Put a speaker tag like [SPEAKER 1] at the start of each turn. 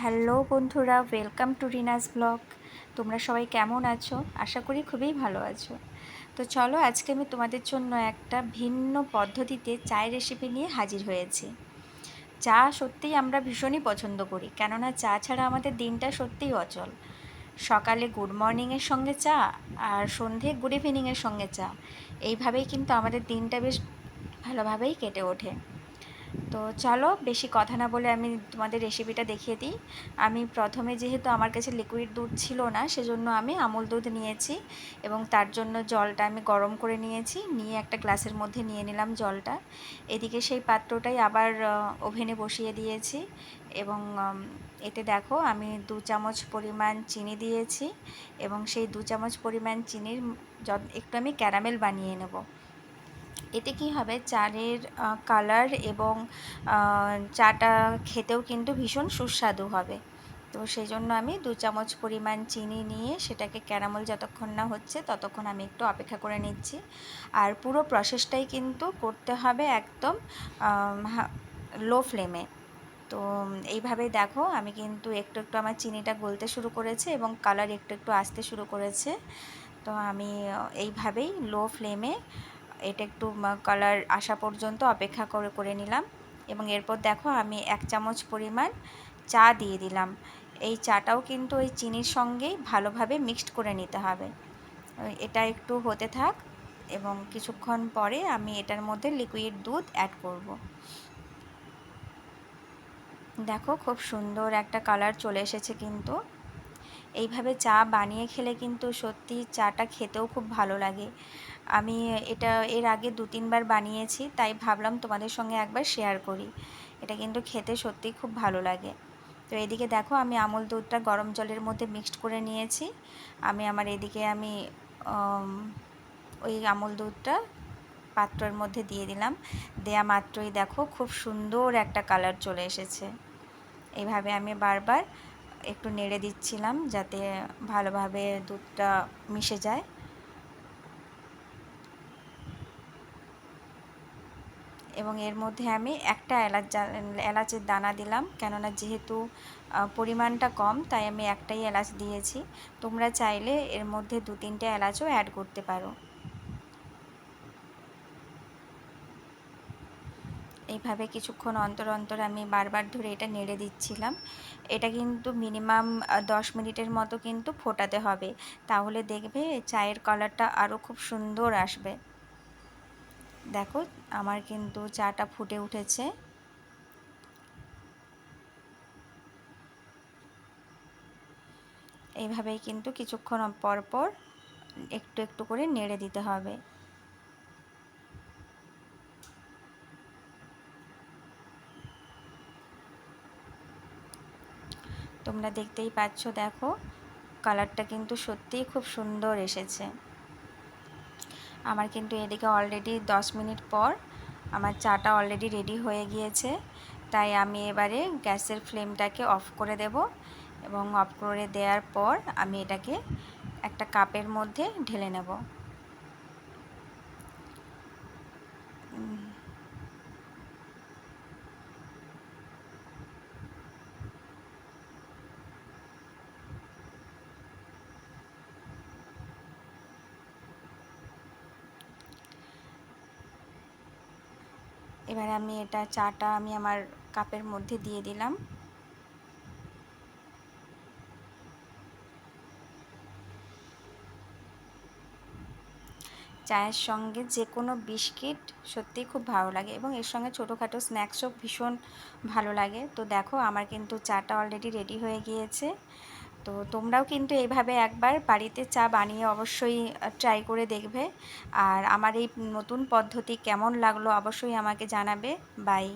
[SPEAKER 1] Hello বন্ধুরা, welcome to Rina's blog. তোমরা সবাই কেমন আছো? আশা করি খুবই ভালো আছো। তো চলো, আজকে আমি তোমাদের জন্য একটা ভিন্ন পদ্ধতিতে চায়ের রেসিপি নিয়ে হাজির হয়েছি। চা সত্যিই আমরা ভীষণই পছন্দ করি, কেননা চা ছাড়া আমাদের দিনটা সত্যিই অচল। সকালে গুড মর্নিংয়ের সঙ্গে চা আর সন্ধে গুড ইভিনিংয়ের সঙ্গে চা, এইভাবেই কিন্তু আমাদের দিনটা বেশ ভালোভাবেই কেটে ওঠে। তো চলো, বেশি কথা না বলে আমি তোমাদের রেসিপিটা দেখিয়ে দিই। আমি প্রথমে যেহেতু আমার কাছে লিকুইড দুধ ছিল না, সেজন্য আমি আমুল দুধ নিয়েছি এবং তার জন্য জলটা আমি গরম করে নিয়েছি। নিয়ে একটা গ্লাসের মধ্যে নিয়ে নিলাম জলটা। এদিকে সেই পাত্রটাই আবার ওভেনে বসিয়ে দিয়েছি এবং এতে দেখো আমি দু চামচ পরিমাণ চিনি দিয়েছি এবং সেই দু চামচ পরিমাণ চিনির একটু আমি ক্যারামেল বানিয়ে নেব। এতে কি হবে? চারের কালার এবং চাটা খেতেও কিন্তু ভীষণ সুস্বাদু হবে। তো সেই জন্য আমি দু চামচ পরিমাণ চিনি নিয়ে সেটাকে ক্যারামল যতক্ষণ না হচ্ছে ততক্ষণ আমি একটু অপেক্ষা করে নিচ্ছি। আর পুরো প্রসেসটাই কিন্তু করতে হবে একদম লো ফ্লেমে তো এইভাবেই দেখো, আমি কিন্তু একটু একটু আমার চিনিটা গলতে শুরু করেছে এবং কালার একটু একটু আসতে শুরু করেছে। তো আমি এইভাবেই লো ফ্লেমে এটা একটু কালার আসা পর্যন্ত অপেক্ষা করে করে নিলাম। এবং এরপর দেখো আমি এক চামচ পরিমাণ চা দিয়ে দিলাম। এই চাটাও কিন্তু ওই চিনির সঙ্গেই ভালোভাবে মিক্সড করে নিতে হবে। এটা একটু হতে থাক এবং কিছুক্ষণ পরে আমি এটার মধ্যে লিকুইড দুধ অ্যাড করব। দেখো খুব সুন্দর একটা কালার চলে এসেছে কিন্তু। এইভাবে চা বানিয়ে খেলে কিন্তু সত্যি চাটা খেতেও খুব ভালো লাগে। আমি এটা এর আগে দু তিনবার বানিয়েছি, তাই ভাবলাম তোমাদের সঙ্গে একবার শেয়ার করি। এটা কিন্তু খেতে সত্যিই খুব ভালো লাগে। তো এদিকে দেখো, আমি আমুল দুধটা গরম জলের মধ্যে মিক্সড করে নিয়েছি। আমি আমার এদিকে আমি ওই আমুল দুধটা পাত্রের মধ্যে দিয়ে দিলাম। দেয়া মাত্রই দেখো, খুব সুন্দর একটা কালার চলে এসেছে। এইভাবে আমি বারবার একটু নেড়ে দিচ্ছিলাম যাতে ভালোভাবে দুধটা মিশে যায়। এবং এর মধ্যে আমি একটা এলাচ এলাচের দানা দিলাম। কেননা যেহেতু পরিমাণটা কম, তাই আমি একটাই এলাচ দিয়েছি। তোমরা চাইলে এর মধ্যে দু তিনটে এলাচও অ্যাড করতে পারো। এইভাবে কিছুক্ষণ অন্তর অন্তর আমি বারবার ধরে এটা নেড়ে দিচ্ছিলাম। এটা কিন্তু মিনিমাম দশ মিনিটের মতো কিন্তু ফোটাতে হবে। তাহলে দেখবে চায়ের কালারটা আরও খুব সুন্দর আসবে। দেখো, আমার কিন্তু চাটা ফুটে উঠেছে। এইভাবেই কিন্তু কিছুক্ষণ পর পর একটু একটু করে নেড়ে দিতে হবে। তোমরা দেখতেই পাচ্ছ, দেখো, কালারটা কিন্তু সত্যিই খুব সুন্দর এসেছে। আমার কিন্তু এদিকে অলরেডি দশ মিনিট পর আমার চাটা অলরেডি রেডি হয়ে গিয়েছে। তাই আমি এবারে গ্যাসের ফ্লেমটাকে অফ করে দেব এবং অফ করে দেওয়ার পর আমি এটাকে একটা কাপের মধ্যে ঢেলে নেব। এবার আমি এটা চাটা আমি আমার কাপের মধ্যে দিয়ে দিলাম। চায়ের সঙ্গে যে কোনো বিস্কিট সত্যিই খুব ভালো লাগে এবং এর সঙ্গে ছোটোখাটো স্ন্যাক্সও ভীষণ ভালো লাগে। তো দেখো, আমার কিন্তু চাটা অলরেডি রেডি হয়ে গিয়েছে। তো তোমরাও কিন্তু এইভাবে একবার বাড়িতে চা বানিয়ে অবশ্যই ট্রাই করে দেখবে। আর আমার এই নতুন পদ্ধতি কেমন লাগল অবশ্যই আমাকে জানাবে। বাই